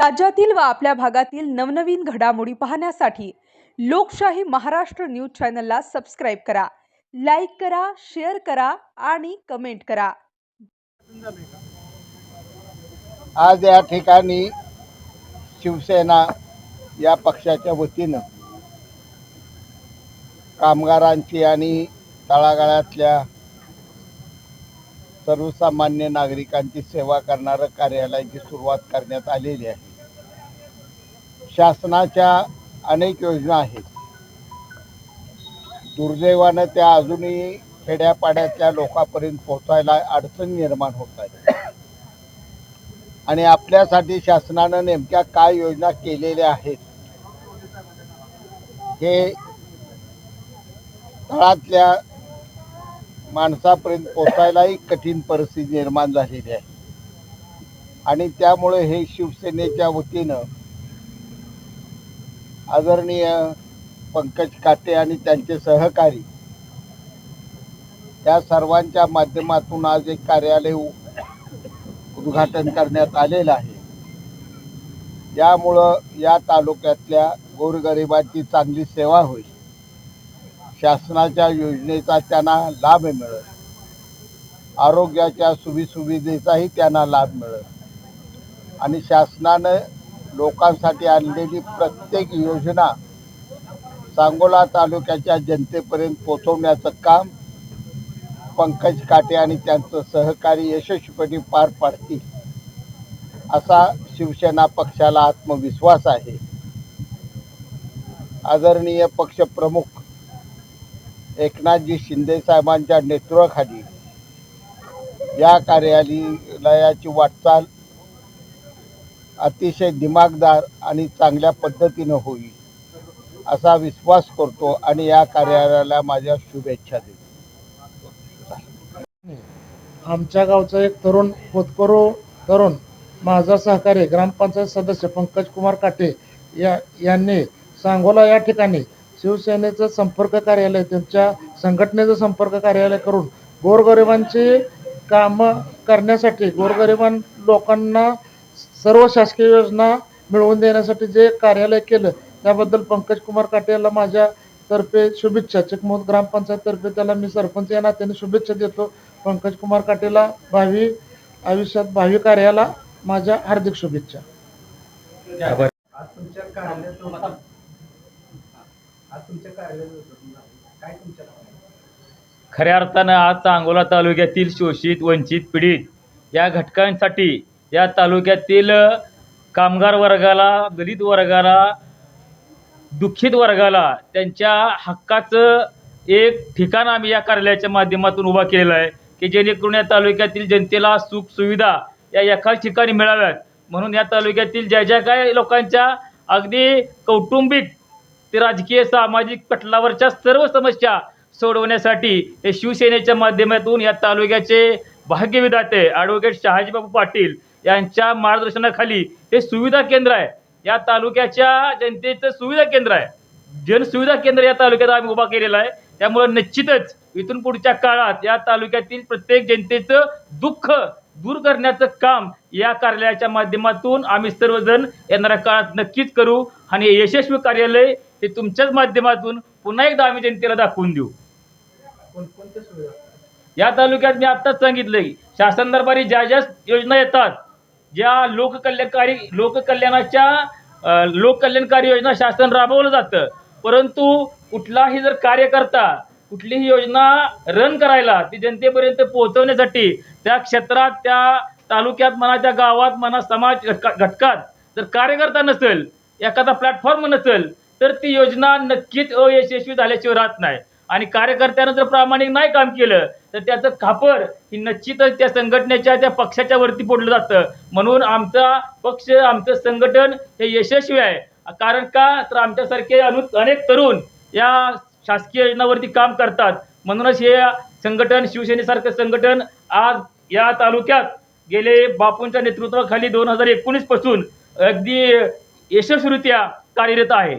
राज्यातील व आपल्या भागातील नवनवीन घडामोडी पाहण्यासाठी लोकशाही महाराष्ट्र न्यूज चॅनलला सबस्क्राईब करा लाईक करा शेअर करा आणि कमेंट करा. आज या ठिकाणी शिवसेना या पक्षाच्या वतीनं कामगारांची आणि तळागाळातल्या सर्वसामान्य नागरिकांची सेवा करणारं कार्यालयाची सुरुवात करण्यात आलेली आहे. शासनाच्या अनेक योजना आहेत. दुर्दैवानं त्या अजूनही खेड्यापाड्यातल्या लोकांपर्यंत पोहोचायला अडचण निर्माण होत आहे आणि आपल्यासाठी शासनानं नेमक्या काय योजना केलेल्या आहेत हे तळातल्या माणसापर्यंत पोचायलाही कठीण परिस्थिती निर्माण झालेली आहे. आणि त्यामुळे हे शिवसेनेच्या वतीनं आदरणीय पंकज काटे आणि त्यांचे सहकारी. या सर्वांच्या माध्यमातून आज एक कार्यालय उद्घाटन करण्यात आलेलं आहे. यामुळं या तालुक्यातल्या गोरगरिबांची चांगली सेवा होईल. शासनाच्या योजनेचा त्यांना लाभ मिळेल. आरोग्याच्या सुविसुविधेचाही त्यांना लाभ मिळेल. आणि शासनानं लोकांसाठी आणलेली प्रत्येक योजना सांगोला तालुक्याच्या जनतेपर्यंत पोहोचवण्याचं काम पंकज काटे आणि त्यांचं सहकारी यशस्वीपणे पार पाडतील असा शिवसेना पक्षाला आत्मविश्वास आहे. आदरणीय पक्षप्रमुख एकनाथजी शिंदे साहेबांच्या नेतृत्वाखाली या कार्यालयाची वाटचाल अतिशय दिमागदार आणि चांगल्या पद्धतीनं होईल असा विश्वास करतो आणि या कार्यालयाला माझ्या शुभेच्छा देतो. आमच्या गावचा एक तरुण होतकरू तरुण माझा सहकारी ग्रामपंचायत सदस्य पंकज कुमार काटे या यांनी सांगोला या ठिकाणी शिवसेनेचं संपर्क कार्यालय त्यांच्या संघटनेचं संपर्क कार्यालय करून गोरगरिबांची कामं करण्यासाठी गोरगरिबां लोकांना सर्व शासकीय योजना मिळवून देण्यासाठी जे कार्यालय केलं त्याबद्दल पंकज कुमार काटे याला माझ्या तर्फे शुभेच्छा. चिकमोद ग्रामपंचायततर्फे त्याला मी सरपंच या नात्याने शुभेच्छा देतो. पंकज कुमार काटेला भावी आयुष्यात भावी कार्याला माझ्या हार्दिक शुभेच्छा. आज तुमच्या कार्यालयात आज तुमच्या कार्यालयात काय तुमच्या खऱ्या अर्थानं आज सांगोला तालुक्यातील शोषित वंचित पीडित या घटकांसाठी या तालुक्यातील कामगार वर्गाला दलित वर्गाला दुःखित वर्गाला त्यांच्या हक्काचं एक ठिकाण आम्ही या कार्यालयाच्या माध्यमातून उभा केलेलं आहे की जेणेकरून या तालुक्यातील जनतेला सुख सुविधा या एकाच ठिकाणी मिळाव्यात. म्हणून या तालुक्यातील ज्या ज्या काय लोकांच्या अगदी कौटुंबिक ते राजकीय सामाजिक पटलावरच्या सर्व समस्या सोडवण्यासाठी हे शिवसेनेच्या माध्यमातून या तालुक्याचे भाग्यविधाते ॲडव्होकेट शहाजीबाबू पाटील यांच्या मार्गदर्शनाखाली हे सुविधा केंद्र आहे. या तालुक्याच्या जनतेचं सुविधा केंद्र आहे. जनसुविधा केंद्र या तालुक्यात आम्ही उभा केलेला आहे. त्यामुळं निश्चितच इथून पुढच्या काळात या तालुक्यातील प्रत्येक जनतेचं दुःख दूर करण्याचं काम या कार्यालयाच्या माध्यमातून आम्ही सर्वजण येणाऱ्या काळात नक्कीच करू. आणि हे यशस्वी कार्यालय हे तुमच्याच माध्यमातून पुन्हा एकदा आम्ही जनतेला दाखवून देऊ? या तालुक्यात मी आत्ताच सांगितलं शासन दरबारी ज्या ज्या योजना येतात ज्या लोककल्याणकारी लोककल्याणाच्या लोककल्याणकारी योजना शासन राबवलं जातं परंतु कुठलाही जर कार्यकर्ता कुठलीही योजना रन करायला ती जनतेपर्यंत पोहोचवण्यासाठी त्या क्षेत्रात त्या तालुक्यात म्हणा त्या गावात म्हणा समाज घटका- घटकात जर कार्यकर्ता नसेल एखादा प्लॅटफॉर्म नसेल तर ती योजना नक्कीच अयशस्वी झाल्याशिवाय राहत नाही. आणि कार्यकर्त्यानं जर प्रामाणिक नाही काम केलं तर त्याचं खापर ही निश्चितच त्या संघटनेच्या त्या पक्षाच्या वरती पडलं जातं. म्हणून आमचा पक्ष आमचं संघटन हे यशस्वी आहे. कारण का? तर आमच्यासारखे अनु अनेक तरुण या शासकीय योजनावरती काम करतात. म्हणूनच हे संघटन शिवसेनेसारखं संघटन आज या तालुक्यात गेले बापूंच्या नेतृत्वाखाली दोन हजार एकोणीसपासून अगदी यशस्वीरित्या कार्यरत आहे.